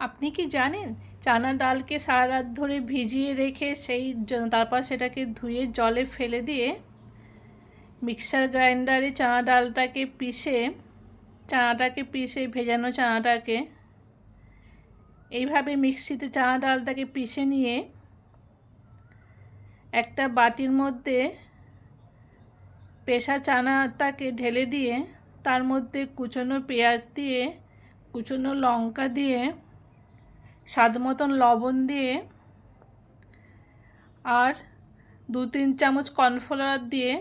আপনি কি জানেন? চানা ডালকে সারা রাত ধরে ভিজিয়ে রেখে সেই তারপর সেটাকে ধুয়ে জলে ফেলে দিয়ে মিক্সার গ্রাইন্ডারে চানা ডালটাকে পিষে, চানাটাকে পিষে, ভেজানো চানাটাকে এইভাবে মিক্সিতে চানা ডালটাকে পিষে নিয়ে একটা বাটির মধ্যে পেশা চানাটাকে ঢেলে দিয়ে তার মধ্যে কুচনো পেঁয়াজ দিয়ে, কুচনো লঙ্কা দিয়ে স্বাদ মতন লবণ দিয়ে আর দু তিন চামচ কর্নফ্লাওয়ার দিয়ে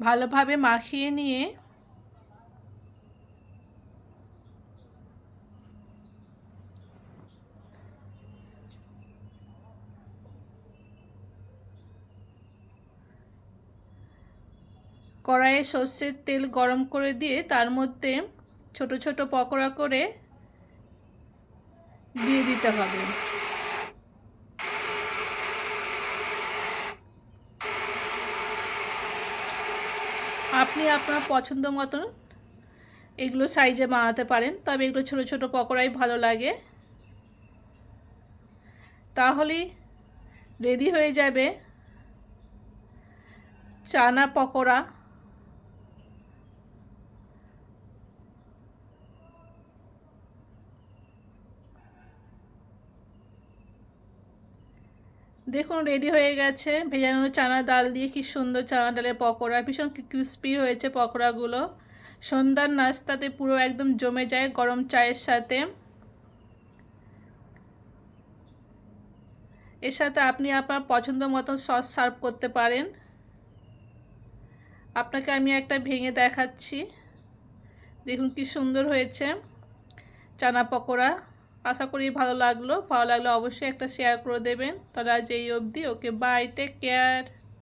ভালোভাবে মাখিয়ে নিয়ে কড়াইয়ে সর্ষের তেল গরম করে দিয়ে তার মধ্যে ছোট ছোট পকোড়া করে দিয়ে দিতে হবে। আপনি আপনার পছন্দ মতন এগুলো সাইজে বানাতে পারেন, তবে এগুলো ছোট ছোট পকোড়াই ভালো লাগে। তাহলেই রেডি হয়ে যাবে চানা পকোড়া। দেখুন রেডি হয়ে গেছে। ভেজানো চানা ডাল দিয়ে কি সুন্দর চানা ডালের পকোড়া। ভীষণ ক্রিস্পি হয়েছে পকোড়াগুলো। সন্ধ্যার নাস্তাতে পুরো একদম জমে যায় গরম চায়ের সাথে। এর সাথে আপনি আপনার পছন্দ মতন সস সার্ভ করতে পারেন। আপনাকে আমি একটা ভেঙে দেখাচ্ছি। দেখুন কি সুন্দর হয়েছে চানা পকোড়া। আশা করি ভালো লাগল। ভালো লাগলে অবশ্যই একটা শেয়ার করে দেবেন। তাহলে আজ এই অবধি, ওকে বাই টেক কেয়ার